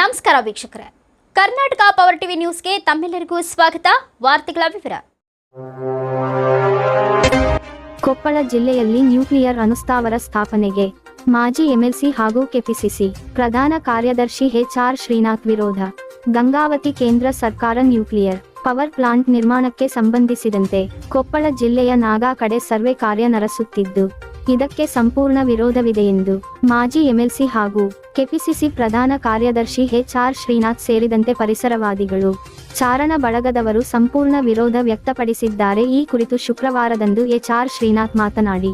ನಮಸ್ಕಾರ ವೀಕ್ಷಕರೇ. Karnataka power TV ನ್ಯೂಸ್ಗೆ ತಮ್ಮೆಲ್ಲರಿಗೂ ಸ್ವಾಗತ. ವಾರ್ತೆಗಳ ವಿವರ. ಕೊಪ್ಪಳ ಜಿಲ್ಲೆಯಲ್ಲಿ ನ್ಯೂಕ್ಲಿಯರ್ ಅನುಸ್ಥಾವರ ಸ್ಥಾಪನೆಗೆ ಮಾಜಿ ಎಂಎಲ್ಸಿ ಹಾಗೂ ಕೆಪಿಸಿಸಿ ಪ್ರಧಾನ ಕಾರ್ಯದರ್ಶಿ ಎಚ್ಆರ್ ಶ್ರೀನಾಥ್ ವಿರೋಧ. ಗಂಗಾವತಿ ಕೇಂದ್ರ ಸರ್ಕಾರ ನ್ಯೂಕ್ಲಿಯರ್ ಪವರ್ ಪ್ಲಾಂಟ್ ನಿರ್ಮಾಣಕ್ಕೆ ಸಂಬಂಧಿಸಿದಂತೆ ಕೊಪ್ಪಳ ಜಿಲ್ಲೆಯ ನಾಗಾ ಕಡೆ ಸರ್ವೆ ಕಾರ್ಯ ನಡೆಸುತ್ತಿದ್ದು ಇದಕ್ಕೆ ಸಂಪೂರ್ಣ ವಿರೋಧವಿದೆ ಎಂದು ಮಾಜಿ ಎಂಎಲ್ಸಿ ಹಾಗೂ ಕೆಪಿಸಿಸಿ ಪ್ರಧಾನ ಕಾರ್ಯದರ್ಶಿ ಎಚ್ಆರ್ ಶ್ರೀನಾಥ್ ಸೇರಿದಂತೆ ಪರಿಸರವಾದಿಗಳು ಚಾರಣ ಬಳಗದವರು ಸಂಪೂರ್ಣ ವಿರೋಧ ವ್ಯಕ್ತಪಡಿಸಿದ್ದಾರೆ. ಈ ಕುರಿತು ಶುಕ್ರವಾರದಂದು ಎಚ್ಆರ್ ಶ್ರೀನಾಥ್ ಮಾತನಾಡಿ,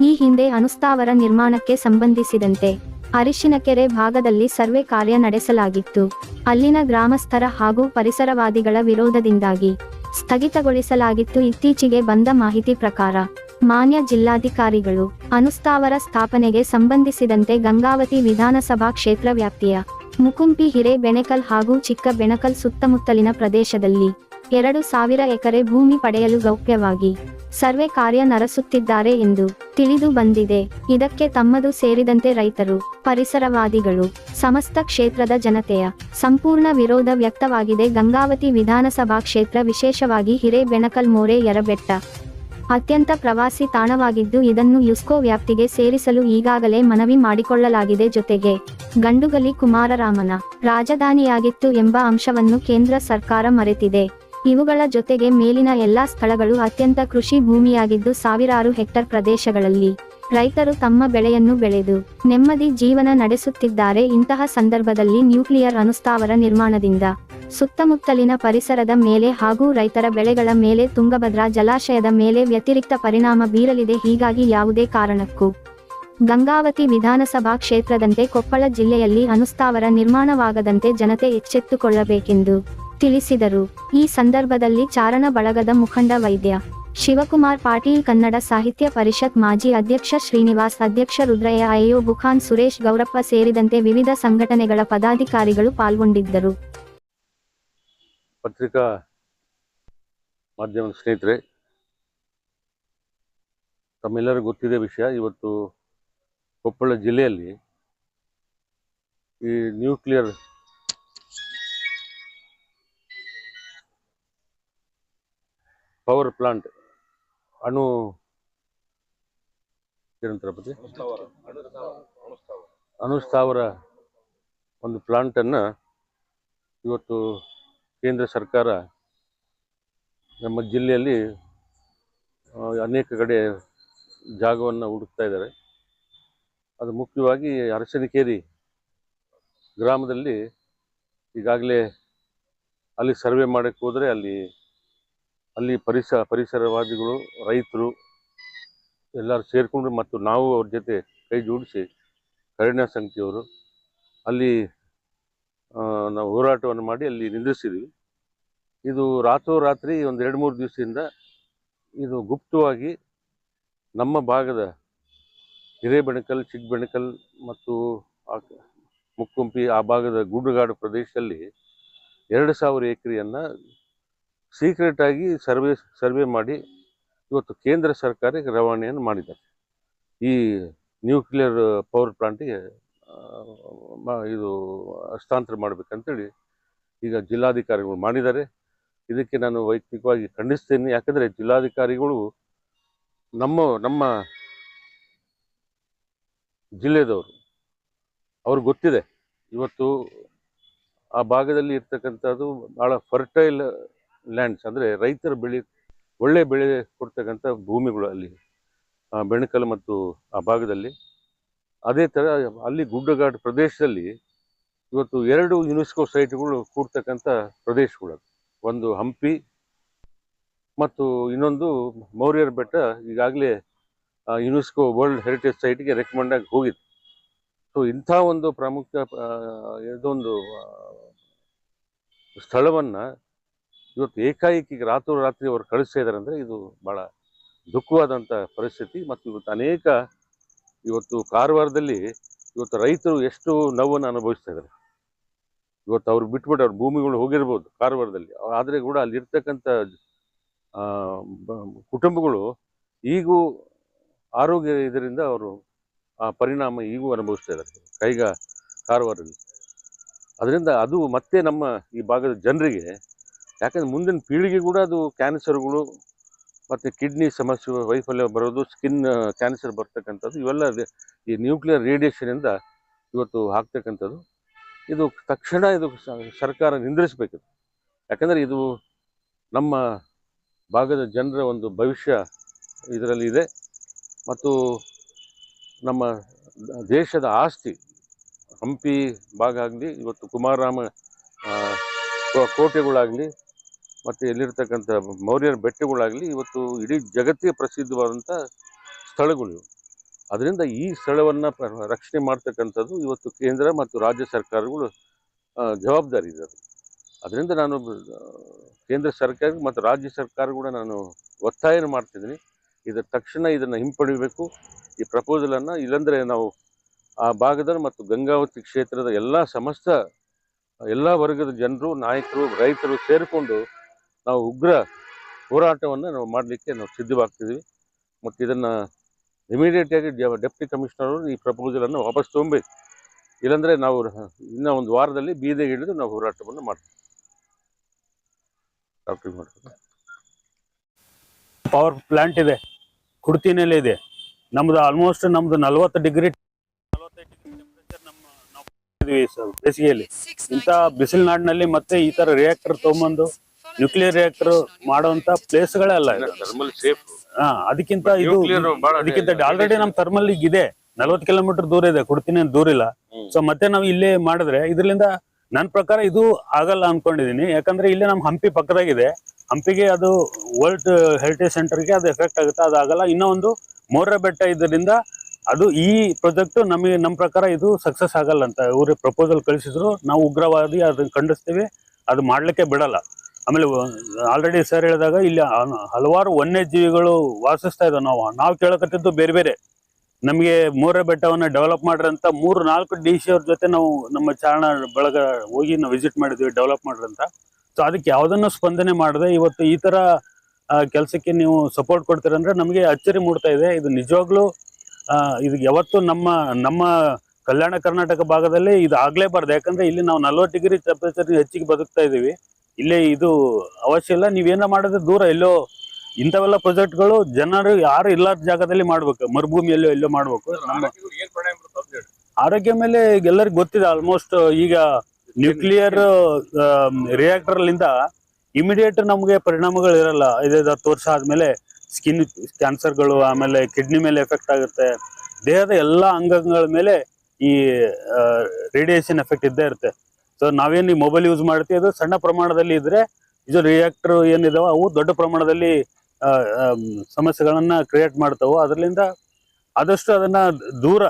ಈ ಹಿಂದೆ ಅನುಸ್ಥಾವರ ನಿರ್ಮಾಣಕ್ಕೆ ಸಂಬಂಧಿಸಿದಂತೆ ಅರಿಶಿನಕೆರೆ ಭಾಗದಲ್ಲಿ ಸರ್ವೆ ಕಾರ್ಯ ನಡೆಸಲಾಗಿತ್ತು. ಅಲ್ಲಿನ ಗ್ರಾಮಸ್ಥರ ಹಾಗೂ ಪರಿಸರವಾದಿಗಳ ವಿರೋಧದಿಂದಾಗಿ ಸ್ಥಗಿತಗೊಳಿಸಲಾಗಿತ್ತು. ಇತ್ತೀಚೆಗೆ ಬಂದ ಮಾಹಿತಿ ಪ್ರಕಾರ ಮಾನ್ಯ ಜಿಲ್ಲಾಧಿಕಾರಿಗಳು, ಅನುಸ್ಥಾವರ ಸ್ಥಾಪನೆಗೆ ಸಂಬಂಧಿಸಿದಂತೆ ಗಂಗಾವತಿ ವಿಧಾನಸಭಾ ಕ್ಷೇತ್ರ ವ್ಯಾಪ್ತಿಯ ಮುಕುಂಪಿ ಹಿರೇಬೆಣಕಲ್ ಹಾಗೂ ಚಿಕ್ಕ ಬೆಣಕಲ್ ಸುತ್ತಮುತ್ತಲಿನ ಪ್ರದೇಶದಲ್ಲಿ ಎರಡು ಸಾವಿರ ಎಕರೆ ಭೂಮಿ ಪಡೆಯಲು ಗೌಪ್ಯವಾಗಿ ಸರ್ವೆ ಕಾರ್ಯ ನಡೆಸುತ್ತಿದ್ದಾರೆ ಎಂದು ತಿಳಿದು ಬಂದಿದೆ. ಇದಕ್ಕೆ ತಮ್ಮದು ಸೇರಿದಂತೆ ರೈತರು, ಪರಿಸರವಾದಿಗಳು, ಸಮಸ್ತ ಕ್ಷೇತ್ರದ ಜನತೆಯ ಸಂಪೂರ್ಣ ವಿರೋಧ ವ್ಯಕ್ತವಾಗಿದೆ. ಗಂಗಾವತಿ ವಿಧಾನಸಭಾ ಕ್ಷೇತ್ರ ವಿಶೇಷವಾಗಿ ಹಿರೇಬೆಣಕಲ್ ಮೋರೆ ಯರಬೆಟ್ಟ ಅತ್ಯಂತ ಪ್ರವಾಸಿ ತಾಣವಾಗಿದ್ದು ಇದನ್ನು ಯುಸ್ಕೋ ವ್ಯಾಪ್ತಿಗೆ ಸೇರಿಸಲು ಈಗಾಗಲೇ ಮನವಿ ಮಾಡಿಕೊಳ್ಳಲಾಗಿದೆ ಜೊತೆಗೆ ಗಂಡುಗಲಿ ಕುಮಾರರಾಮನ ರಾಜಧಾನಿಯಾಗಿತ್ತು ಎಂಬ ಅಂಶವನ್ನು ಕೇಂದ್ರ ಸರ್ಕಾರ ಮರೆತಿದೆ. ಇವುಗಳ ಜೊತೆಗೆ ಮೇಲಿನ ಎಲ್ಲಾ ಸ್ಥಳಗಳು ಅತ್ಯಂತ ಕೃಷಿ ಭೂಮಿಯಾಗಿದ್ದು ಸಾವಿರಾರು ಹೆಕ್ಟರ್ ಪ್ರದೇಶಗಳಲ್ಲಿ ರೈತರು ತಮ್ಮ ಬೆಳೆಯನ್ನು ಬೆಳೆದು ನೆಮ್ಮದಿ ಜೀವನ ನಡೆಸುತ್ತಿದ್ದಾರೆ. ಇಂತಹ ಸಂದರ್ಭದಲ್ಲಿ ನ್ಯೂಕ್ಲಿಯರ್ ಅನುಸ್ಥಾವರ ನಿರ್ಮಾಣದಿಂದ ಸುತ್ತಮುತ್ತಲಿನ ಪರಿಸರದ ಮೇಲೆ ಹಾಗೂ ರೈತರ ಬೆಳೆಗಳ ಮೇಲೆ ತುಂಗಭದ್ರಾ ಜಲಾಶಯದ ಮೇಲೆ ವ್ಯತಿರಿಕ್ತ ಪರಿಣಾಮ ಬೀರಲಿದೆ. ಹೀಗಾಗಿ ಯಾವುದೇ ಕಾರಣಕ್ಕೂ ಗಂಗಾವತಿ ವಿಧಾನಸಭಾ ಕ್ಷೇತ್ರದಂತೆ ಕೊಪ್ಪಳ ಜಿಲ್ಲೆಯಲ್ಲಿ ಅನುಸ್ಥಾವರ ನಿರ್ಮಾಣವಾಗದಂತೆ ಜನತೆ ಎಚ್ಚೆತ್ತುಕೊಳ್ಳಬೇಕೆಂದು ತಿಳಿಸಿದರು. ಈ ಸಂದರ್ಭದಲ್ಲಿ ಚಾರಣ ಬಳಗದ ಮುಖಂಡ ವೈದ್ಯ ಶಿವಕುಮಾರ್ ಪಾಟೀಲ್, ಕನ್ನಡ ಸಾಹಿತ್ಯ ಪರಿಷತ್ ಮಾಜಿ ಅಧ್ಯಕ್ಷ ಶ್ರೀನಿವಾಸ್, ಅಧ್ಯಕ್ಷ ರುದ್ರಯ್ಯ ಅಯ್ಯೋ ಬುಖಾನ್ ಸುರೇಶ್, ಗೌರಪ್ಪ ಸೇರಿದಂತೆ ವಿವಿಧ ಸಂಘಟನೆಗಳ ಪದಾಧಿಕಾರಿಗಳು ಪಾಲ್ಗೊಂಡಿದ್ದರು. ಪತ್ರಿಕಾ ಮಾಧ್ಯಮದ ಸ್ನೇಹಿತರೆ, ತಮ್ಮೆಲ್ಲರಿಗೂ ಗೊತ್ತಿದೆ ವಿಷಯ. ಇವತ್ತು ಕೊಪ್ಪಳ ಜಿಲ್ಲೆಯಲ್ಲಿ ಈ ನ್ಯೂಕ್ಲಿಯರ್ ಪವರ್ ಪ್ಲಾಂಟ್ ಅಣು ಏನಂತಾರ ಪತಿ ಅಣುಸ್ಥಾವರ ಒಂದು ಪ್ಲಾಂಟನ್ನು ಇವತ್ತು ಕೇಂದ್ರ ಸರ್ಕಾರ ನಮ್ಮ ಜಿಲ್ಲೆಯಲ್ಲಿ ಅನೇಕ ಕಡೆ ಜಾಗವನ್ನು ಹುಡುಕ್ತಾ ಇದ್ದಾರೆ. ಅದು ಮುಖ್ಯವಾಗಿ ಅರಸಿನಕೇರಿ ಗ್ರಾಮದಲ್ಲಿ ಈಗಾಗಲೇ ಅಲ್ಲಿ ಸರ್ವೆ ಮಾಡೋಕ್ಕೆ ಹೋದರೆ ಅಲ್ಲಿ ಅಲ್ಲಿ ಪರಿಸ, ಪರಿಸರವಾದಿಗಳು, ರೈತರು ಎಲ್ಲರೂ ಸೇರಿಕೊಂಡು ಮತ್ತು ನಾವು ಅವ್ರ ಜೊತೆ ಕೈ ಜೋಡಿಸಿ, ಕರುಣಾ ಸಂಖ್ಯೆಯವರು ಅಲ್ಲಿ ನಾವು ಹೋರಾಟವನ್ನು ಮಾಡಿ ಅಲ್ಲಿ ನಿಲ್ಲಿಸಿದ್ವಿ. ಇದು ರಾತ್ರೋರಾತ್ರಿ ಒಂದು ಎರಡು ಮೂರು ದಿವಸದಿಂದ ಇದು ಗುಪ್ತವಾಗಿ ನಮ್ಮ ಭಾಗದ ಹಿರೇಬೆಣಕಲ್ ಚಿಕ್ಕಬೆಣಕಲ್ ಮತ್ತು ಮುಕ್ಕುಂಪಿ ಆ ಭಾಗದ ಗುಡ್ಡಗಾಡು ಪ್ರದೇಶದಲ್ಲಿ ಎರಡು ಸಾವಿರ ಎಕರೆಯನ್ನು ಸೀಕ್ರೆಟಾಗಿ ಸರ್ವೆ ಸರ್ವೆ ಮಾಡಿ ಇವತ್ತು ಕೇಂದ್ರ ಸರ್ಕಾರಕ್ಕೆ ರವಾನೆಯನ್ನು ಮಾಡಿದ್ದಾರೆ. ಈ ನ್ಯೂಕ್ಲಿಯರ್ ಪವರ್ ಪ್ಲಾಂಟಿಗೆ ಇದು ಹಸ್ತಾಂತರ ಮಾಡಬೇಕಂತೇಳಿ ಈಗ ಜಿಲ್ಲಾಧಿಕಾರಿಗಳು ಮಾಡಿದ್ದಾರೆ. ಇದಕ್ಕೆ ನಾನು ವೈಯಕ್ತಿಕವಾಗಿ ಖಂಡಿಸ್ತೇನೆ. ಯಾಕಂದರೆ ಜಿಲ್ಲಾಧಿಕಾರಿಗಳು ನಮ್ಮ ನಮ್ಮ ಜಿಲ್ಲೆದವರು, ಅವ್ರಿಗೆ ಗೊತ್ತಿದೆ. ಇವತ್ತು ಆ ಭಾಗದಲ್ಲಿ ಇರ್ತಕ್ಕಂಥದ್ದು ಭಾಳ ಫರ್ಟೈಲ್ ಲ್ಯಾಂಡ್ಸ್ ಅಂದರೆ ರೈತರು ಬೆಳೆ, ಒಳ್ಳೆ ಬೆಳೆ ಕೊಡ್ತಕ್ಕಂಥ ಭೂಮಿಗಳು ಅಲ್ಲಿ ಬೆಣಕಲ್ ಮತ್ತು ಆ ಭಾಗದಲ್ಲಿ. ಅದೇ ಥರ ಅಲ್ಲಿ ಗುಡ್ಡಗಾಡು ಪ್ರದೇಶದಲ್ಲಿ ಇವತ್ತು ಎರಡು ಯುನೆಸ್ಕೋ ಸೈಟ್ಗಳು ಕೂಡ್ತಕ್ಕಂಥ ಪ್ರದೇಶಗಳು. ಒಂದು ಹಂಪಿ ಮತ್ತು ಇನ್ನೊಂದು ಮೌರ್ಯರ ಬೆಟ್ಟ ಈಗಾಗಲೇ ಯುನೆಸ್ಕೋ ವರ್ಲ್ಡ್ ಹೆರಿಟೇಜ್ ಸೈಟ್ಗೆ ರೆಕಮೆಂಡ್ ಆಗಿ ಹೋಗಿದೆ ಸೊ ಇಂಥ ಒಂದು ಪ್ರಾಮುಖ್ಯ ಇದೊಂದು ಸ್ಥಳವನ್ನು ಇವತ್ತು ಏಕಾಏಕಿ ರಾತ್ರೋರಾತ್ರಿ ಅವರು ಕಳಿಸ್ತಾ ಇದ್ದಾರೆ ಅಂದರೆ ಇದು ಭಾಳ ದುಃಖವಾದಂಥ ಪರಿಸ್ಥಿತಿ ಮತ್ತು ಇವತ್ತು ಅನೇಕ ಇವತ್ತು ಕಾರವಾರದಲ್ಲಿ ಇವತ್ತು ರೈತರು ಎಷ್ಟು ನೋವನ್ನು ಅನುಭವಿಸ್ತಾ ಇದ್ದಾರೆ. ಇವತ್ತು ಅವ್ರು ಬಿಟ್ಬಿಟ್ಟು ಅವ್ರ ಭೂಮಿಗಳು ಹೋಗಿರ್ಬೋದು ಕಾರವಾರದಲ್ಲಿ. ಆದರೆ ಕೂಡ ಅಲ್ಲಿರ್ತಕ್ಕಂಥ ಕುಟುಂಬಗಳು ಈಗೂ ಆರೋಗ್ಯ ಇದರಿಂದ ಅವರು ಆ ಪರಿಣಾಮ ಈಗೂ ಅನುಭವಿಸ್ತಾ ಇದ್ದಾರೆ. ಕೈಗ ಕಾರವಾರದಲ್ಲಿ. ಅದರಿಂದ ಅದು ಮತ್ತೆ ನಮ್ಮ ಈ ಭಾಗದ ಜನರಿಗೆ, ಯಾಕಂದ್ರೆ ಮುಂದಿನ ಪೀಳಿಗೆ ಕೂಡ ಅದು ಕ್ಯಾನ್ಸರ್ಗಳು ಮತ್ತು ಕಿಡ್ನಿ ಸಮಸ್ಯೆ ವೈಫಲ್ಯ ಬರೋದು ಸ್ಕಿನ್ ಕ್ಯಾನ್ಸರ್ ಬರ್ತಕ್ಕಂಥದ್ದು, ಇವೆಲ್ಲ ಈ ನ್ಯೂಕ್ಲಿಯರ್ ರೇಡಿಯೇಷನಿಂದ ಇವತ್ತು ಆಗ್ತಕ್ಕಂಥದ್ದು. ಇದು ತಕ್ಷಣ ಇದು ಸರ್ಕಾರ ನಿಂದ್ರಿಸಬೇಕು ಯಾಕಂದರೆ ಇದು ನಮ್ಮ ಭಾಗದ ಜನರ ಒಂದು ಭವಿಷ್ಯ ಇದರಲ್ಲಿ ಇದೆ. ಮತ್ತು ನಮ್ಮ ದೇಶದ ಆಸ್ತಿ, ಹಂಪಿ ಭಾಗ ಆಗಲಿ, ಇವತ್ತು ಕುಮಾರರಾಮ ಕೋಟೆಗಳಾಗಲಿ ಮತ್ತು ಎಲ್ಲಿರ್ತಕ್ಕಂಥ ಮೌರ್ಯರ ಬೆಟ್ಟಗಳಾಗಲಿ, ಇವತ್ತು ಇಡೀ ಜಗತ್ತಿಗೆ ಪ್ರಸಿದ್ಧವಾದಂಥ ಸ್ಥಳಗಳು ಅದರಿಂದ ಈ ಸ್ಥಳವನ್ನು ರಕ್ಷಣೆ ಮಾಡ್ತಕ್ಕಂಥದ್ದು ಇವತ್ತು ಕೇಂದ್ರ ಮತ್ತು ರಾಜ್ಯ ಸರ್ಕಾರಗಳು ಜವಾಬ್ದಾರಿ ಇದೆ ಅದರಿಂದ ನಾನು ಕೇಂದ್ರ ಸರ್ಕಾರ ಮತ್ತು ರಾಜ್ಯ ಸರ್ಕಾರ ಕೂಡ ನಾನು ಒತ್ತಾಯನ ಮಾಡ್ತಿದ್ದೀನಿ. ಇದರ ತಕ್ಷಣ ಇದನ್ನು ಹಿಂಪಡಿಬೇಕು ಈ ಪ್ರಪೋಸಲನ್ನು ಇಲ್ಲಾಂದರೆ ನಾವು ಆ ಭಾಗದ ಮತ್ತು ಗಂಗಾವತಿ ಕ್ಷೇತ್ರದ ಎಲ್ಲ ಸಮಸ್ತ, ಎಲ್ಲ ವರ್ಗದ ಜನರು, ನಾಯಕರು, ರೈತರು ಸೇರಿಕೊಂಡು ನಾವು ಉಗ್ರ ಹೋರಾಟವನ್ನು ನಾವು ಮಾಡಲಿಕ್ಕೆ ನಾವು ಸಿದ್ಧವಾಗ್ತಿದ್ದೀವಿ. ಮತ್ತು ಇದನ್ನು ಇಮಿಡಿಯೇಟಾಗಿ ಡೆಪ್ಟಿ ಕಮಿಷನರ್ ಅವರು ಈ ಪ್ರಪೋಸಲನ್ನು ವಾಪಸ್ ತೊಗೊಬೇಕು ಇಲ್ಲಾಂದರೆ ನಾವು ಇನ್ನೂ ಒಂದು ವಾರದಲ್ಲಿ ಬೀದಿಗೆ ಹಿಡಿದು ನಾವು ಹೋರಾಟವನ್ನು ಮಾಡ್ತೀವಿ. ಪವರ್ ಪ್ಲಾಂಟ್ ಇದೆ. ಕುಡ್ತಿನಲ್ಲಿ ಇದೆ. ನಮ್ದು ಆಲ್ಮೋಸ್ಟ್ ನಮ್ದು ನಲವತ್ತು ಡಿಗ್ರಿ ಬೇಸಿಗೆಯಲ್ಲಿ. ಇಂಥ ಬಿಸಿಲು ಮತ್ತೆ ಈ ತರ ರಿಯಾಕ್ಟರ್ ತೊಗೊಂಬಂದು ನ್ಯೂಕ್ಲಿಯರ್ ರಿಯಾಕ್ಟರ್ ಮಾಡುವಂತ ಪ್ಲೇಸ್ಗಳೇ ಅಲ್ಲ ಇದು. ಥರ್ಮಲ್ ಸೇಫ್ ಹಾ ಅದಕ್ಕಿಂತ ಇದು Nuclear ಬಹಳ ಅದಕ್ಕಿಂತ ಆಲ್ರೆಡಿ ನಮ್ ಥರ್ಮಲ್ ಈಗ ಇದೆ. ನಲ್ವತ್ತು ಕಿಲೋಮೀಟರ್ ದೂರ ಇದೆ ಕೊಡ್ತೀನಿ ಅಂತ ದೂರ ಇಲ್ಲ. ಸೊ ಮತ್ತೆ ನಾವು ಇಲ್ಲೇ ಮಾಡಿದ್ರೆ ಇದರಿಂದ ನನ್ನ ಪ್ರಕಾರ ಇದು ಆಗಲ್ಲ ಅನ್ಕೊಂಡಿದೀನಿ. ಯಾಕಂದ್ರೆ ಇಲ್ಲೇ ನಮ್ ಹಂಪಿ ಪಕ್ಕದಾಗಿದೆ. ಹಂಪಿಗೆ ಅದು ವರ್ಲ್ಡ್ ಹೆರಿಟೇಜ್ ಸೆಂಟರ್ಗೆ ಅದು ಎಫೆಕ್ಟ್ ಆಗುತ್ತೆ. ಅದು ಆಗಲ್ಲ. ಇನ್ನೂ ಒಂದು ಮೋರ್ರ ಬೆಟ್ಟ ಇದರಿಂದ ಅದು ಈ ಪ್ರಾಜೆಕ್ಟ್ ನಮಗೆ ನಮ್ಮ ಪ್ರಕಾರ ಇದು ಸಕ್ಸಸ್ ಆಗಲ್ಲ ಅಂತ. ಇವ್ರಿಗೆ ಪ್ರಪೋಸಲ್ ಕಳಿಸಿದ್ರು. ನಾವು ಉಗ್ರವಾದಿ ಅದನ್ನ ಖಂಡಿಸ್ತೀವಿ. ಅದು ಮಾಡ್ಲಿಕ್ಕೆ ಬಿಡಲ್ಲ. ಆಮೇಲೆ ಆಲ್ರೆಡಿ ಸರ್ ಹೇಳಿದಾಗ ಇಲ್ಲಿ ಹಲವಾರು ವನ್ಯಜೀವಿಗಳು ವಾಸಿಸ್ತಾ ಇದಾವೆ. ನಾವು ನಾವು ಕೇಳಕತ್ತಿದ್ದು ಬೇರೆ ಬೇರೆ. ನಮಗೆ ಮೂರೇ ಬೆಟ್ಟವನ್ನ ಡೆವಲಪ್ ಮಾಡ್ರಿ ಅಂತ ಮೂರು ನಾಲ್ಕು ಡಿ ಸಿ ಅವ್ರ ಜೊತೆ ನಾವು ನಮ್ಮ ಚಾರಣ ಬಳಗ ಹೋಗಿ ನಾವು ವಿಸಿಟ್ ಮಾಡಿದ್ವಿ ಡೆವಲಪ್ ಮಾಡ್ರಿ ಅಂತ. ಸೊ ಅದಕ್ಕೆ ಯಾವುದನ್ನು ಸ್ಪಂದನೆ ಮಾಡದೆ, ಇವತ್ತು ಈ ತರ ಕೆಲಸಕ್ಕೆ ನೀವು ಸಪೋರ್ಟ್ ಕೊಡ್ತೀರಂದ್ರೆ ನಮಗೆ ಅಚ್ಚರಿ ಮೂಡ್ತಾ ಇದೆ. ಇದು ನಿಜವಾಗ್ಲೂ ಇದು ಯಾವತ್ತು ನಮ್ಮ ನಮ್ಮ ಕಲ್ಯಾಣ ಕರ್ನಾಟಕ ಭಾಗದಲ್ಲಿ ಇದು ಆಗ್ಲೇಬಾರ್ದು. ಯಾಕಂದ್ರೆ ಇಲ್ಲಿ ನಾವು ನಲ್ವತ್ತು ಡಿಗ್ರಿ ಟೆಂಪ್ರೇಚರ್ ಹೆಚ್ಚಿಗೆ ಬದುಕ್ತಾ ಇದೀವಿ ಇಲ್ಲೇ ಇದು ಅವಶ್ಯ ಇಲ್ಲ. ನೀವೇನ ಮಾಡಿದ್ರೆ ದೂರ ಎಲ್ಲೋ ಇಂಥವೆಲ್ಲ ಪ್ರಾಜೆಕ್ಟ್ಗಳು ಜನರು ಯಾರು ಇಲ್ಲದ ಜಾಗದಲ್ಲಿ ಮಾಡ್ಬೇಕು. ಮರುಭೂಮಿಯಲ್ಲೋ ಎಲ್ಲೋ ಮಾಡ್ಬೇಕು. ನಮ್ಮ ಆರೋಗ್ಯ ಮೇಲೆ ಎಲ್ಲರಿಗೂ ಗೊತ್ತಿದೆ. ಆಲ್ಮೋಸ್ಟ್ ಈಗ ನ್ಯೂಕ್ಲಿಯರ್ ರಿಯಾಕ್ಟರ್ ಲಿಂದ ಇಮಿಡಿಯೇಟ್ ನಮಗೆ ಪರಿಣಾಮಗಳು ಇರಲ್ಲ. ಐದೈದು ಹತ್ತು ವರ್ಷ ಆದ್ಮೇಲೆ ಸ್ಕಿನ್ ಕ್ಯಾನ್ಸರ್ಗಳು ಆಮೇಲೆ ಕಿಡ್ನಿ ಮೇಲೆ ಎಫೆಕ್ಟ್ ಆಗುತ್ತೆ. ದೇಹದ ಎಲ್ಲ ಅಂಗಗಳ ಮೇಲೆ ಈ ರೇಡಿಯೇಷನ್ ಎಫೆಕ್ಟ್ ಇದ್ದೇ ಇರುತ್ತೆ. ಸೊ ನಾವೇನು ಈ ಮೊಬೈಲ್ ಯೂಸ್ ಮಾಡ್ತೀವಿ? ಅದು ಸಣ್ಣ ಪ್ರಮಾಣದಲ್ಲಿ ಇದ್ರೆ ಇದು ರಿಯಾಕ್ಟರ್ ಏನಿದಾವ ಅವು ದೊಡ್ಡ ಪ್ರಮಾಣದಲ್ಲಿ ಸಮಸ್ಯೆಗಳನ್ನ ಕ್ರಿಯೇಟ್ ಮಾಡ್ತಾವು ಅದರಿಂದ ಆದಷ್ಟು ಅದನ್ನ ದೂರ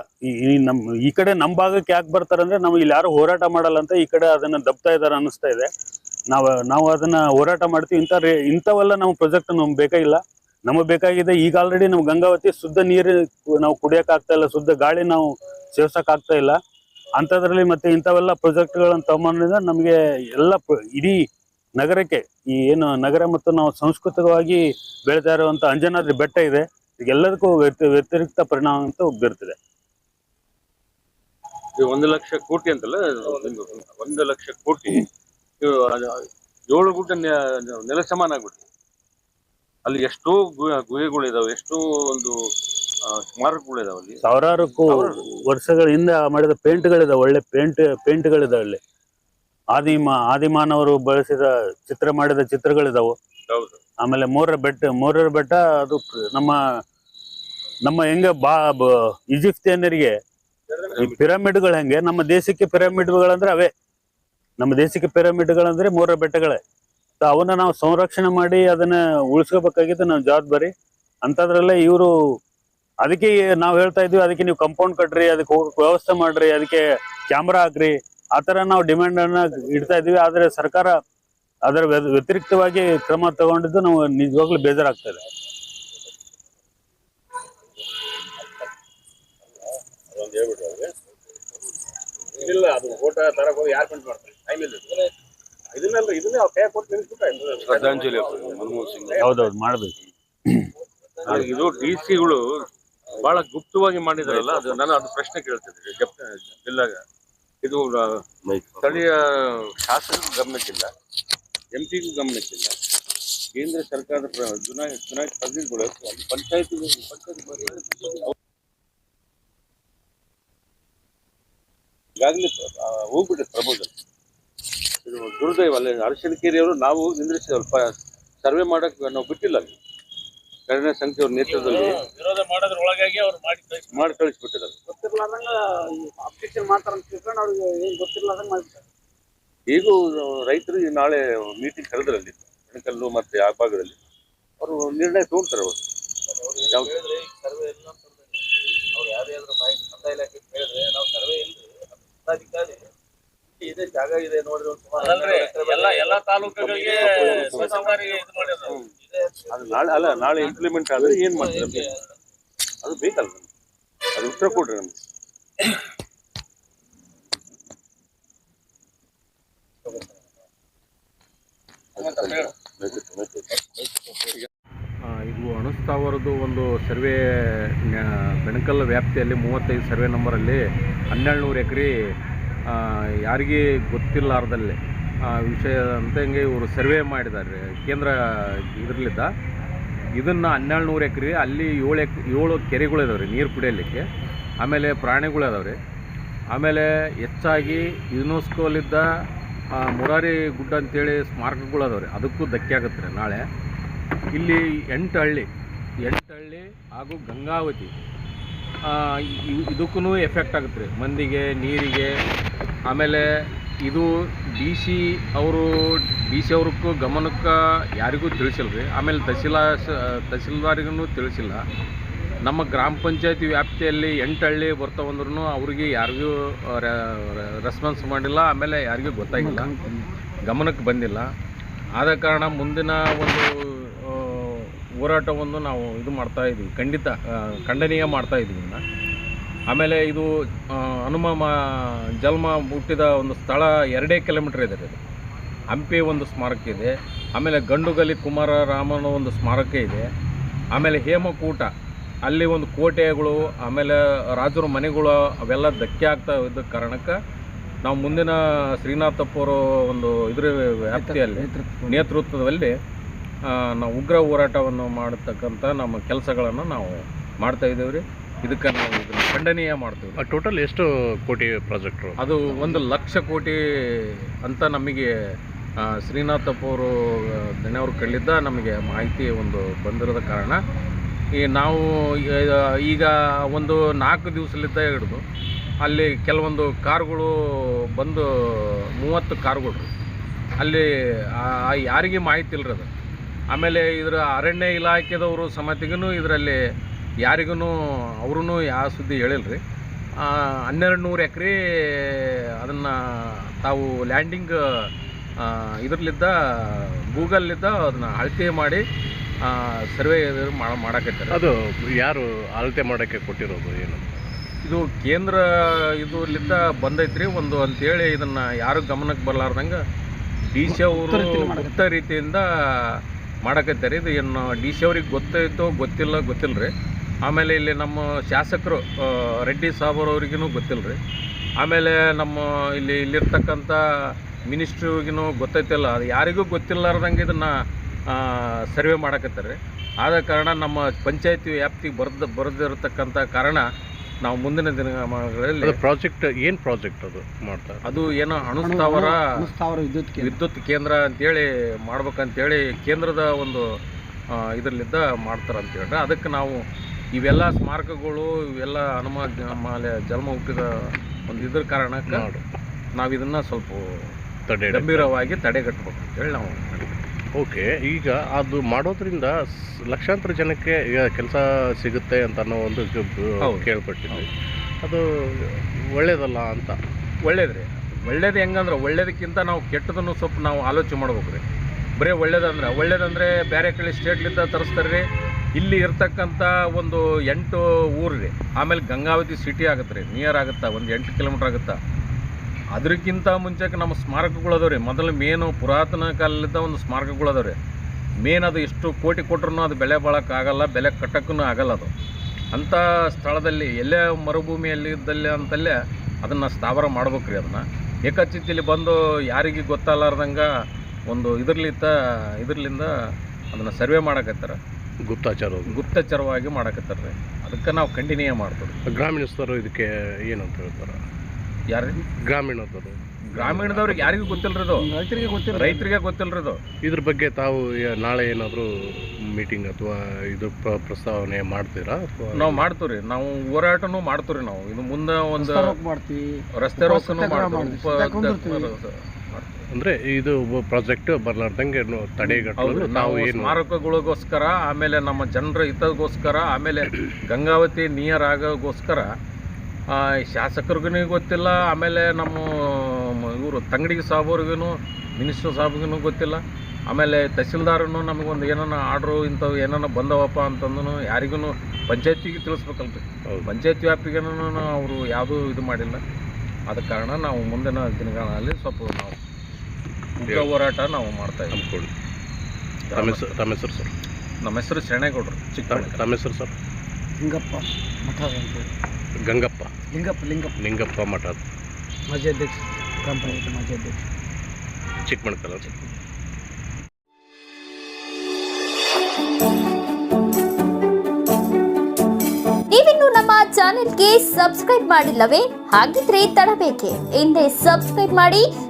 ಈ ನಮ್, ಈ ಕಡೆ ನಮ್ಮ ಭಾಗಕ್ಕೆ ಯಾಕೆ ಬರ್ತಾರಂದ್ರೆ ನಾವು ಇಲ್ಲಿ ಯಾರು ಹೋರಾಟ ಮಾಡಲ್ಲ ಅಂತ ಈ ಕಡೆ ಅದನ್ನ ದಬ್ತಾ ಇದಾರೆ ಅನಿಸ್ತಾ ಇದೆ. ನಾವು ನಾವು ಅದನ್ನ ಹೋರಾಟ ಮಾಡ್ತೀವಿ. ಇಂಥ ರೇ ಇಂಥವೆಲ್ಲ ನಮ್ಮ ಪ್ರಾಜೆಕ್ಟ್ ನಮ್ಗೆ ಬೇಕಾಗಿಲ್ಲ ನಮಗೆ ಬೇಕಾಗಿದೆ ಈಗ ಆಲ್ರೆಡಿ ನಮ್ಗೆ ಗಂಗಾವತಿ ಶುದ್ಧ ನೀರು ನಾವು ಕುಡಿಯಕ್ ಆಗ್ತಾ ಇಲ್ಲ. ಶುದ್ಧ ಗಾಳಿ ನಾವು ಸೇವ್ಸಕ್ ಆಗ್ತಾ ಇಲ್ಲ. ಅಂಥದ್ರಲ್ಲಿ ಮತ್ತೆ ಇಂಥವೆಲ್ಲ ಪ್ರಾಜೆಕ್ಟ್ಗಳನ್ನು ತಗೊಂಡ್ರಿಂದ ನಮಗೆ ಎಲ್ಲ ಇಡೀ ನಗರಕ್ಕೆ ಈ ಏನು ನಗರ ಮತ್ತು ನಾವು ಸಾಂಸ್ಕೃತಿಕವಾಗಿ ಬೆಳೀತಾ ಇರುವಂತ ಅಂಜನಾದ್ರಿ ಬೆಟ್ಟ ಇದೆ ಎಲ್ಲದಕ್ಕೂ ವ್ಯತಿ- ವ್ಯತಿರಿಕ್ತ ಪರಿಣಾಮ ಅಂತ ಬೀರ್ತಿದೆ ಒಂದು ಲಕ್ಷ ಕೋಟಿ ಅಂತಲ್ಲ, ಒಂದು- ಲಕ್ಷ ಕೋಟಿ. ಏಳು ಗುಡ್ಡ ನೆಲ ಸಮಾನ ಆಗ್ಬಿಟ್ಟು ಅಲ್ಲಿ ಎಷ್ಟೋ ಗುಹೆಗಳು ಇದಾವೆ ಎಷ್ಟೋ ಒಂದು ಆ, ಸಾವಿರಾರಕ್ಕೂ. ವರ್ಷಗಳ ಹಿಂದೆ ಮಾಡಿದ ಪೇಂಟ್ಗಳಿದಾವೆ ಒಳ್ಳೆ ಪೇಂಟ್ ಪೇಂಟ್ಗಳಿದಾವೆ ಅಲ್ಲಿ. ಆದಿಮ ಆದಿಮಾನವರು ಬಳಸಿದ ಚಿತ್ರ ಮಾಡಿದ ಚಿತ್ರಗಳಿದಾವೆ. ಆಮೇಲೆ ಮೂರರ ಬೆಟ್ಟ ಮೂರರ ಬೆಟ್ಟ ಅದು ನಮ್ಮ ನಮ್ಮ ಹೆಂಗ ಬಾ ಈಜಿಪ್ತಿಯನ್ನರಿಗೆ ಈ ಪಿರಮಿಡ್ಗಳು ಹೆಂಗೆ ನಮ್ಮ ದೇಶಕ್ಕೆ ಪಿರಮಿಡ್ಗಳಂದ್ರೆ ಅವೇ. ನಮ್ಮ ದೇಶಕ್ಕೆ ಪಿರಮಿಡ್ಗಳಂದ್ರೆ ಮೂರರ ಬೆಟ್ಟಗಳೇ. ಅವನ್ನ ನಾವು ಸಂರಕ್ಷಣೆ ಮಾಡಿ ಅದನ್ನ ಉಳಿಸ್ಕೋಬೇಕಾಗಿದ್ದು ನಾವು ಜವಾಬ್ದಾರಿ. ಅಂಥದ್ರಲ್ಲೇ ಇವರು ಅದಕ್ಕೆ ನಾವು ಹೇಳ್ತಾ ಇದ್ವಿ ಅದಕ್ಕೆ ನೀವು ಕಂಪೌಂಡ್ ಕಟ್ರಿ ಅದಕ್ಕೆ ಹೋಗಕ್ ವ್ಯವಸ್ಥೆ ಮಾಡ್ರಿ ಅದಕ್ಕೆ ಕ್ಯಾಮ್ರಾ ಹಾಕ್ರಿ. ಆ ತರ ನಾವು ಡಿಮ್ಯಾಂಡ್ ಅನ್ನ ಇಡ್ತಾ ಇದ್ವಿ ಆದ್ರೆ ಸರ್ಕಾರ ಅದರ ವ್ಯ- ವ್ಯತಿರಿಕ್ತವಾಗಿ ಕ್ರಮ ತಗೊಂಡಿದ್ದು ನಾವು ನಿಜವಾಗ್ಲೂ ಬೇಜಾರಾಗ್ತದೆ ಇದೆ. ಇಲ್ಲ ಅದು ಫೋಟೋ ತರಕ್ ಹೋಗಿ ಯಾರು ಪ್ರಿಂಟ್ ಮಾಡ್ತಾರೆ? ಟೈಮ್ ಇಲ್ಲ ಇದನ್ನೆಲ್ಲ ಇದನ್ನೇ ಅವ್ರು ಕೈ ಕೊಟ್ಟು ನಿಲ್ಸ್ಬಿಟ್ರೆ ಶ್ರದ್ಧಾಂಜಲಿ ಮನಮೋಹನ್ ಸಿಂಗ್ ಹೌದೌದು ಮಾಡ್ಬೇಕು. ಇದು ಡಿ ಸಿಗಳು ಬಹಳ ಗುಪ್ತವಾಗಿ ಮಾಡಿದಾರಲ್ಲ ಅದು ನಾನು ಅದು ಪ್ರಶ್ನೆ ಕೇಳ್ತಿದ್ದೀನಿ. ಜಿಲ್ಲಾ ಇದು ಸ್ಥಳೀಯ ಶಾಸಕರಿಗೂ ಗಮನಕ್ಕಿಲ್ಲ ಎಂ ಪಿಗೂ ಗಮನಕ್ಕಿಲ್ಲ. ಕೇಂದ್ರ ಸರ್ಕಾರದ ಚುನಾಯ ಚುನಾಯಿತ ಪ್ರತಿನಿಧಿಗಳು ಪಂಚಾಯತ್ ಪಂಚಾಯತ್ ಈಗಾಗಲೇ ಹೋಗ್ಬಿಟ್ಟೆ ಪ್ರಪೋಸಲ್ ಇದು ದುರ್ದೈವ ಅಲ್ಲಿ ಅರಶಿನಕೇರಿಯವರು ನಾವು ನಿಂದ್ರಿಸಿದ ಸರ್ವೆ ಮಾಡಕ್ಕೆ ನಾವು ಬಿಟ್ಟಿಲ್ಲ ಅಲ್ಲಿ. ಕರುಣೆ ಸಂಖ್ಯೆಯವ್ರ ನೇತೃತ್ವದಲ್ಲಿ ವಿರೋಧ ಮಾಡೋದ್ರ ಒಳಗಾಗಿ ಅವ್ರು ಮಾಡಿ ಕಳ್ಸಿ ಮಾಡಿ ಕಳಿಸ್ಬಿಟ್ಟಿದ್ದಾರೆ. ಗೊತ್ತಿರ್ಲಾರ್ದಂಗ ಅಪ್ಲಿಕೇಶನ್ ಮಾಡ್ತಾರ ಅಂತ ತಿಳ್ಕೊಂಡು ಅವ್ರಿಗೆ ಏನು ಗೊತ್ತಿಲ್ಲ ಮಾಡ್ಬಿಟ್ಟಾರೆ ಈಗೂ ರೈತರು ಈ ನಾಳೆ ಮೀಟಿಂಗ್ ಕರೆದ್ರಲ್ಲಿ ಕಣಕಲ್ಲು ಮತ್ತೆ ಆ ಭಾಗದಲ್ಲಿ. ಅವರು ನಿರ್ಣಯ ತಗೊಳ್ತಾರೆ ಅವರು. ಸರ್ವೆ ಇಲ್ಲ ಅಂತಂದ್ರೆ ಅವ್ರು ಯಾರೇ ಆದ್ರೂ ಮಾಹಿತಿ ಕಂದಾಯ ಇಲಾಖೆ ಹೇಳಿದ್ರೆ ನಾವು ಸರ್ವೆ ಇಲ್ಲ ಜಿಲ್ಲಾಧಿಕಾರಿ ಇದೆ ಜಾಗ ಇದೆ ನೋಡ್ರಿ ಒಂದು ಸುಮಾರು ಎಲ್ಲ ಎಲ್ಲ ತಾಲೂಕುಗಳಿಗೆ ಸ್ವಸಹಾರಿ ಇದು ಮಾಡಿದ್ರು ಅದು ನಾಳೆ ಅಲ್ಲ ನಾಳೆ ಇಂಪ್ಲಿಮೆಂಟ್ ಆದ್ರೆ ಏನ್ ಮಾಡ್ತಾರೆ ಅದು ಬೇಕಲ್ಲ ನಮ್ಗೆ. ಅದು ಉತ್ತರ ಕೊಡ್ರಿ ನಮ್ಗೆ. ಆ, ಇದು ಅಣಸ್ತಾವರದ್ದು ಒಂದು ಸರ್ವೆ ಬೆಣಕಲ್ ವ್ಯಾಪ್ತಿಯಲ್ಲಿ ಮೂವತ್ತೈದು ಸರ್ವೆ ನಂಬರಲ್ಲಿ ಹನ್ನೆರಡು ನೂರು ಎಕರೆ ಯಾರಿಗೆ ಗೊತ್ತಿಲ್ಲಾರ್ದಲ್ಲಿ ಆ ವಿಷಯ ಹಿಂಗೆ ಇವರು ಸರ್ವೆ ಮಾಡಿದ್ದಾರೆ ಕೇಂದ್ರ ಇದರಲ್ಲಿದ್ದ. ಇದನ್ನು ಹನ್ನೆರಡು ನೂರು ಎಕರೆ, ಅಲ್ಲಿ ಏಳು ಎಕ್, ಏಳು ಕೆರೆಗಳಿದಾವೆ ರೀ ನೀರು ಕುಡಿಯಲಿಕ್ಕೆ. ಆಮೇಲೆ ಪ್ರಾಣಿಗಳಿದಾವೆ ರೀ ಆಮೇಲೆ ಹೆಚ್ಚಾಗಿ ಯುನೆಸ್ಕೋಲಿದ್ದ ಮುರಾರಿ ಗುಡ್ಡ ಅಂತೇಳಿ ಸ್ಮಾರಕಗಳು ಅದಾವೆ ರೀ ಅದಕ್ಕೂ ಧಕ್ಕೆ ಆಗುತ್ತೆ ರೀ ನಾಳೆ. ಇಲ್ಲಿ ಎಂಟು ಹಳ್ಳಿ ಎಂಟು ಹಳ್ಳಿ ಹಾಗೂ ಗಂಗಾವತಿ ಇದಕ್ಕೂ ಎಫೆಕ್ಟ್ ಆಗುತ್ತೆ ರೀ. ಮಂದಿಗೆ, ನೀರಿಗೆ ಆಮೇಲೆ ಇದು ಡಿ ಸಿ ಅವರು ಡಿ ಸಿ ಅವ್ರಿಗೂ ಗಮನಕ್ಕೆ ಯಾರಿಗೂ ತಿಳಿಸಿಲ್ಲ ರೀ ಆಮೇಲೆ ತಹಸೀಲಾ ತಹಸೀಲ್ದಾರಿಗೂ ತಿಳಿಸಿಲ್ಲ. ನಮ್ಮ ಗ್ರಾಮ ಪಂಚಾಯತಿ ವ್ಯಾಪ್ತಿಯಲ್ಲಿ ಎಂಟು ಹಳ್ಳಿ ಬರ್ತಾವಂದ್ರೂ ಅವ್ರಿಗೆ ಯಾರಿಗೂ ರೆಸ್ಪಾನ್ಸ್ ಮಾಡಿಲ್ಲ, ಆಮೇಲೆ ಯಾರಿಗೂ ಗೊತ್ತಾಗಿಲ್ಲ. ಗಮನಕ್ಕೆ ಬಂದಿಲ್ಲ. ಆದ ಕಾರಣ ಮುಂದಿನ ಒಂದು ಹೋರಾಟವನ್ನು ನಾವು ಇದು ಮಾಡ್ತಾ ಇದ್ದೀವಿ ಖಂಡಿತ ಖಂಡನೀಯ ಮಾಡ್ತಾ ಇದ್ದೀವಿ ಆಮೇಲೆ ಇದು ಹನುಮ ಮಾ ಜನ್ಮ ಹುಟ್ಟಿದ ಒಂದು ಸ್ಥಳ ಎರಡೇ ಕಿಲೋಮೀಟ್ರ್ ಇದೆ ಇದು ಹಂಪಿ ಒಂದು ಸ್ಮಾರಕ ಇದೆ. ಆಮೇಲೆ ಗಂಡುಗಲಿ ಕುಮಾರ ರಾಮನ ಒಂದು ಸ್ಮಾರಕ ಇದೆ. ಆಮೇಲೆ ಹೇಮಕೂಟ ಅಲ್ಲಿ ಒಂದು ಕೋಟೆಗಳು ಆಮೇಲೆ ರಾಜರ ಮನೆಗಳು ಅವೆಲ್ಲ ಧಕ್ಕೆ ಆಗ್ತಾ ಇದ್ದ ಕಾರಣಕ್ಕೆ ನಾವು ಮುಂದಿನ ಶ್ರೀನಾಥಪ್ಪರು ಒಂದು ಇದ್ರ ವ್ಯಾಪ್ತಿಯಲ್ಲಿ ನೇತೃತ್ವದಲ್ಲಿ ನಾವು ಉಗ್ರ ಹೋರಾಟವನ್ನು ಮಾಡತಕ್ಕಂಥ ನಮ್ಮ ಕೆಲಸಗಳನ್ನು ನಾವು ಮಾಡ್ತಾ ಇದ್ದೇವೆ ರೀ. ಇದಕ್ಕೆ ನಾವು ಇದನ್ನು ಖಂಡನೀಯ ಮಾಡ್ತೀವಿ. ಟೋಟಲ್ ಎಷ್ಟು ಕೋಟಿ ಪ್ರಾಜೆಕ್ಟ್ ಅದು ಒಂದು ಲಕ್ಷ ಕೋಟಿ ಅಂತ ನಮಗೆ ಶ್ರೀನಾಥಪ್ಪ ಅವರು ದಣಿಯವ್ರು ಕಳ್ಳಿದ್ದ ನಮಗೆ ಮಾಹಿತಿ ಒಂದು ಬಂದಿರೋದ ಕಾರಣ. ಈ ನಾವು ಈಗ- ಒಂದು ನಾಲ್ಕು ದಿವಸಲಿದ್ದ ಹಿಡಿದು ಅಲ್ಲಿ ಕೆಲವೊಂದು ಕಾರುಗಳು ಬಂದು ಮೂವತ್ತು ಕಾರುಗಳು ಅಲ್ಲಿ ಯಾರಿಗೆ ಮಾಹಿತಿ ಇಲ್ರಿ ಅದು. ಆಮೇಲೆ ಇದರ ಅರಣ್ಯ ಇಲಾಖೆದವರು ಸಮಿತಿಗೂ ಇದರಲ್ಲಿ ಯಾರಿಗೂ ಅವ್ರೂ ಯಾವ ಸುದ್ದಿ ಹೇಳಿಲ್ಲ ರೀ ಹನ್ನೆರಡು ನೂರು ಎಕರೆ ಅದನ್ನು ತಾವು ಲ್ಯಾಂಡಿಂಗ್ ಇದರಲ್ಲಿದ್ದ ಗೂಗಲ್ಲಿದ್ದ ಅದನ್ನ ಅಳತೆ ಮಾಡಿ ಸರ್ವೆ ಮಾಡಕತ್ತಾರೆ. ಅದು ಯಾರು ಅಳತೆ ಮಾಡೋಕ್ಕೆ ಕೊಟ್ಟಿರೋದು ಏನು? ಇದು ಕೇಂದ್ರ ಇದರಲ್ಲಿದ್ದ ಬಂದೈತ್ರಿ. ಒಂದು ಅಂತೇಳಿ ಇದನ್ನು ಯಾರು ಗಮನಕ್ಕೆ ಬರಲಾರ್ದಂಗೆ ಡಿ ಸಿ ಅವರು ಮುಕ್ತ ರೀತಿಯಿಂದ ಮಾಡಕತ್ತಾರೆ. ಇದು ಏನು ಡಿ ಸಿ ಅವ್ರಿಗೆ ಗೊತ್ತೈತೋ ಗೊತ್ತಿಲ್ಲ ಗೊತ್ತಿಲ್ಲ ರೀ ಆಮೇಲೆ ಇಲ್ಲಿ ನಮ್ಮ ಶಾಸಕರು ರೆಡ್ಡಿ ಸಾಬರವ್ರಿಗೂ ಗೊತ್ತಿಲ್ಲ ರೀ ಆಮೇಲೆ ನಮ್ಮ ಇಲ್ಲಿ ಇಲ್ಲಿರ್ತಕ್ಕಂಥ ಮಿನಿಸ್ಟ್ರಿಗೂ ಗೊತ್ತೈತಿಲ್ಲ. ಅದು ಯಾರಿಗೂ ಗೊತ್ತಿಲ್ಲಾರ್ದಂಗೆ ಇದನ್ನು ಸರ್ವೆ ಮಾಡಕತ್ತಾರೆ. ಆದ ಕಾರಣ ನಮ್ಮ ಪಂಚಾಯತಿ ವ್ಯಾಪ್ತಿಗೆ ಬರ್ದು ಬರೆದಿರತಕ್ಕಂಥ ಕಾರಣ ನಾವು ಮುಂದಿನ ದಿನಗಳಲ್ಲಿ ಅದು ಪ್ರಾಜೆಕ್ಟ್ ಏನು ಪ್ರಾಜೆಕ್ಟ್ ಅದು ಮಾಡ್ತಾರೆ ಅದು ಏನೋ ಅಣುಸ್ಥಾವರ ವಿದ್ಯುತ್ ಕೇಂದ್ರ. ವಿದ್ಯುತ್ ಕೇಂದ್ರ ಅಂತೇಳಿ ಮಾಡ್ಬೇಕಂತೇಳಿ ಕೇಂದ್ರದ ಒಂದು ಇದರಲ್ಲಿದ್ದ ಮಾಡ್ತಾರೆ ಅಂತ ಹೇಳ್ರಿ ಅದಕ್ಕೆ ನಾವು ಇವೆಲ್ಲ ಸ್ಮಾರಕಗಳು ಇವೆಲ್ಲ ಹನುಮ ಮಾಲೆ ಜನ್ಮ ಹುಟ್ಟಿದ ಒಂದು ಇದ್ರ ಕಾರಣ ನಾವು ಇದನ್ನ ಸ್ವಲ್ಪ ತಡೆ ಗಂಭೀರವಾಗಿ ತಡೆಗಟ್ಟಬೇಕು ಅಂತೇಳಿ ನಾವು ಓಕೆ ಈಗ ಅದು ಮಾಡೋದ್ರಿಂದ ಲಕ್ಷಾಂತರ ಜನಕ್ಕೆ ಈಗ ಕೆಲಸ ಸಿಗುತ್ತೆ ಅಂತ ಅನ್ನೋ ಒಂದು. ಕೇಳ್ಪಟ್ಟಿದ್ವಿ. ಅದು ಒಳ್ಳೇದಲ್ಲ ಅಂತ? ಒಳ್ಳೇದ್ರಿ. ಒಳ್ಳೇದು ಹೆಂಗಂದ್ರೆ ಒಳ್ಳೇದಕ್ಕಿಂತ ನಾವು ಕೆಟ್ಟದನ್ನು ಸ್ವಲ್ಪ ನಾವು ಆಲೋಚನೆ ಮಾಡ್ಬೇಕು ರೀ. ಬರೀ ಒಳ್ಳೇದಂದ್ರೆ ಒಳ್ಳೇದಂದ್ರೆ ಬೇರೆ ಕಡೆ ಸ್ಟೇಟ್ಲಿಂದ ತರಿಸ್ತಾರೆ ರೀ. ಇಲ್ಲಿ ಇರ್ತಕ್ಕಂಥ ಒಂದು ಎಂಟು ಊರು ರೀ ಆಮೇಲೆ ಗಂಗಾವತಿ ಸಿಟಿ ಆಗುತ್ತೆ ರೀ ನಿಯರ್ ಆಗುತ್ತಾ, ಒಂದು ಎಂಟು ಕಿಲೋಮೀಟ್ರ್ ಆಗುತ್ತಾ. ಅದಕ್ಕಿಂತ ಮುಂಚೆಗೆ ನಮ್ಮ ಸ್ಮಾರಕಗಳು ಅದಾವೆ ರೀ ಮೊದಲು ಮೇನು ಪುರಾತನ ಕಾಲದ ಒಂದು ಸ್ಮಾರಕಗಳು ಅದಾವೆ ರೀ ಮೇನ್ ಅದು ಎಷ್ಟು ಕೋಟಿ ಕೊಟ್ರೂ ಅದು ಬೆಲೆ ಬಾಳೋಕ್ಕಾಗಲ್ಲ ಬೆಲೆ ಕಟ್ಟಕ್ಕೂ ಆಗಲ್ಲ ಅದು. ಅಂಥ ಸ್ಥಳದಲ್ಲಿ, ಎಲ್ಲೇ ಮರುಭೂಮಿಯಲ್ಲಿ ಇದ್ದಲ್ಲಿ ಅಂತಲ್ಲೇ ಅದನ್ನು ಸ್ಥಾವರ ಮಾಡ್ಬೇಕ್ರಿ ಅದನ್ನು. ಏಕಚಿತ್ತಿಲಿ ಬಂದು ಯಾರಿಗೆ ಗೊತ್ತಲ್ಲಾರ್ದಂಗೆ ಒಂದು ಇದರ್ಲಿತ್ತ ಇದ್ರಲಿಂದ ಅದನ್ನು ಸರ್ವೆ ಮಾಡಕತ್ತಾರ. ಗುಪ್ತಾಚಾರ ಗುಪ್ತಚರವಾಗಿ ಮಾಡಕತ್ತಾರ ರೀ. ಅದಕ್ಕೆ ನಾವು ಕಂಟಿನ್ಯೂ ಮಾಡ್ತೀವಿ. ಗ್ರಾಮೀಣಸ್ಥರು ಇದಕ್ಕೆ ಏನಂತ ಹೇಳ್ತಾರೆ? ಯಾರು ಗ್ರಾಮೀಣದವರು. ಗ್ರಾಮೀಣದವ್ರಿಗೆ ಯಾರಿಗೂ ಗೊತ್ತಿಲ್ಲರದು ರೈತರಿಗೆ ಗೊತ್ತಿಲ್ಲ ರೈತರಿಗೆ ಗೊತ್ತಿಲ್ಲರದು ಇದು ಇದ್ರ ಬಗ್ಗೆ ತಾವು ಯ- ನಾಳೆ ಏನಾದರೂ ಮೀಟಿಂಗ್ ಅಥವಾ ಇದು ಪ್ರ- ಪ್ರಸ್ತಾವನೆ ಮಾಡ್ತೀರಾ ಅಥವಾ? ನಾವು ಮಾಡ್ತೀವಿ ರೀ ನಾವು ಹೋರಾಟನೂ ಮಾಡ್ತೀವಿ ನಾವು. ಇದು ಮುಂದೆ ಒಂದು ರಸ್ತೆ ಮಾಡ್ತೀವಿ. ರಸ್ತೆ ರೋಕನು ಸತ್ಯಾಗ್ರಹ ಅಂದ್ರೆ ಇದು ಪ್ರಾಜೆಕ್ಟ್ ಬರ್ಲಾರ್ದಂಗೆ ತಡೆಗಟ್ಟಲು ನಾವು ಸ್ಮಾರಕಗಳಿಗೋಸ್ಕರ ಆಮೇಲೆ ನಮ್ಮ ಜನರ ಹಿತಗೋಸ್ಕರ ಆಮೇಲೆ ಗಂಗಾವತಿ ನಿಯರ್ ಆಗೋಗೋಸ್ಕರ ಆ, ಶಾಸಕರಿಗೂ ಗೊತ್ತಿಲ್ಲ ಆಮೇಲೆ ನಮ್ಮ ಇವರು ತಂಗಡಿಗೆ ಸಾಬೋರ್ಗೂ ಮಿನಿಸ್ಟರ್ ಸಾಬ್ಗೂ ಗೊತ್ತಿಲ್ಲ. ಆಮೇಲೆ ತಹಸೀಲ್ದಾರನು ನಮಗೊಂದು ಏನಾನ ಆರ್ಡ್ರು ಇಂಥವು ಏನಾನ ಬಂದವಪ್ಪ ಅಂತಂದು ಯಾರಿಗೂ ಪಂಚಾಯತಿಗೆ ತಿಳಿಸ್ಬೇಕಲ್ರಿ. ಪಂಚಾಯತ್ ವ್ಯಾಪ್ತಿಗೂ ಅವರು ಯಾವುದೂ ಇದು ಮಾಡಿಲ್ಲ. ಆದ ಕಾರಣ ನಾವು ಮುಂದಿನ ದಿನಗಳಲ್ಲಿ ಸ್ವಲ್ಪ ನಾವು ಉಗ್ರ ಹೋರಾಟ ನಾವು ಮಾಡ್ತಾ ಇದ್ದೀವಿ. ರಾಮೇಶ್ವರ ತಮ್ಮ ಹೆಸರು ಸರ್? ನಮ್ಮ ಹೆಸರು ಶರಣೇಗೌಡರು ಚಿಕ್ಕ ತಮ್ಮ ತಮ್ಮ ಹೆಸರು ಸರ್? ಲಿಂಗಪ್ಪ ಮಠ ಗಂಗಪ್ಪ. ಲಿಂಗಪ್ಪ ಲಿಂಗಪ್ಪ. ಲಿಂಗಪ್ಪ ಮಠ ಮಾಜಿ ಅಧ್ಯಕ್ಷ ಗ್ರಾಮ ಪಂಚಾಯತ್ ಮಾಜಿ ಅಧ್ಯಕ್ಷ. ಚಿಕ್ಕಮಣಕಲ ನೀವಿನ್ನು ನಮ್ಮ ಚಾನೆಲ್ಗೆ ಸಬ್ಸ್ಕ್ರೈಬ್ ಮಾಡಿಲ್ಲವೇ? ಹಾಗಿದ್ರೆ ತಡಬೇಕೆ. ಹಿಂದೆ ಸಬ್ಸ್ಕ್ರೈಬ್ ಮಾಡಿ